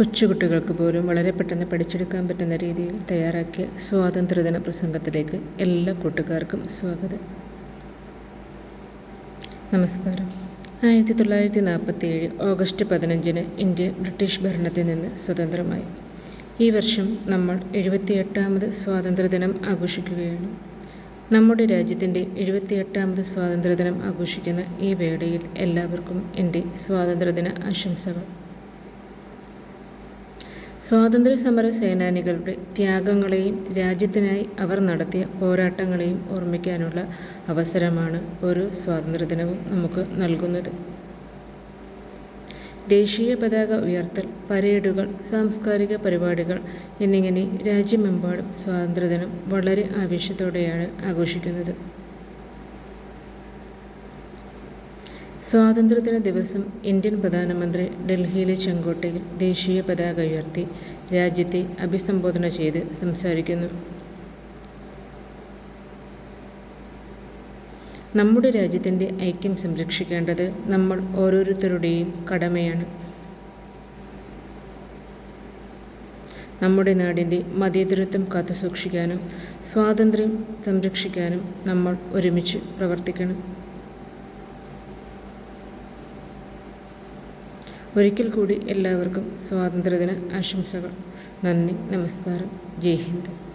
കൊച്ചുകുട്ടികൾക്ക് പോലും വളരെ പെട്ടെന്ന് പഠിച്ചെടുക്കാൻ പറ്റുന്ന രീതിയിൽ തയ്യാറാക്കിയ സ്വാതന്ത്ര്യദിന പ്രസംഗത്തിലേക്ക് എല്ലാ കൂട്ടുകാർക്കും സ്വാഗതം. നമസ്കാരം. ആയിരത്തി തൊള്ളായിരത്തി നാൽപ്പത്തി ഏഴ് ഓഗസ്റ്റ് പതിനഞ്ചിന് ഇന്ത്യ ബ്രിട്ടീഷ് ഭരണത്തിൽ നിന്ന് സ്വതന്ത്രമായി. ഈ വർഷം നമ്മൾ എഴുപത്തിയെട്ടാമത് സ്വാതന്ത്ര്യദിനം ആഘോഷിക്കുകയാണ്. നമ്മുടെ രാജ്യത്തിന്റെ എഴുപത്തിയെട്ടാമത് സ്വാതന്ത്ര്യദിനം ആഘോഷിക്കുന്ന ഈ വേളയിൽ എല്ലാവർക്കും എന്റെ സ്വാതന്ത്ര്യദിന ആശംസകൾ. സ്വാതന്ത്ര്യ സമര സേനാനികളുടെ ത്യാഗങ്ങളെയും രാജ്യത്തിനായി അവർ നടത്തിയ പോരാട്ടങ്ങളെയും ഓർമ്മിക്കാനുള്ള അവസരമാണ് ഓരോ സ്വാതന്ത്ര്യദിനവും നമുക്ക് നൽകുന്നത്. ദേശീയ പതാക ഉയർത്തൽ പരേഡുകൾ സാംസ്കാരിക പരിപാടികൾ എന്നിങ്ങനെ രാജ്യമെമ്പാടും സ്വാതന്ത്ര്യദിനം വളരെ ആവേശത്തോടെയാണ് ആഘോഷിക്കുന്നത്. സ്വാതന്ത്ര്യദിന ദിവസം ഇന്ത്യൻ പ്രധാനമന്ത്രി ഡൽഹിയിലെ ചെങ്കോട്ടയിൽ ദേശീയ പതാക ഉയർത്തി രാജ്യത്തെ അഭിസംബോധന ചെയ്ത് സംസാരിക്കുന്നു. നമ്മുടെ രാജ്യത്തിന്റെ ഐക്യം സംരക്ഷിക്കേണ്ടത് നമ്മൾ ഓരോരുത്തരുടെയും കടമയാണ്. നമ്മുടെ നാടിന്റെ മതേതരത്വം കാത്തുസൂക്ഷിക്കാനും സ്വാതന്ത്ര്യം സംരക്ഷിക്കാനും നമ്മൾ ഒരുമിച്ച് പ്രവർത്തിക്കണം. ഒരിക്കൽ കൂടി എല്ലാവർക്കും സ്വാതന്ത്ര്യദിന ആശംസകൾ. നന്ദി നമസ്കാരം. ജയ് ഹിന്ദ്.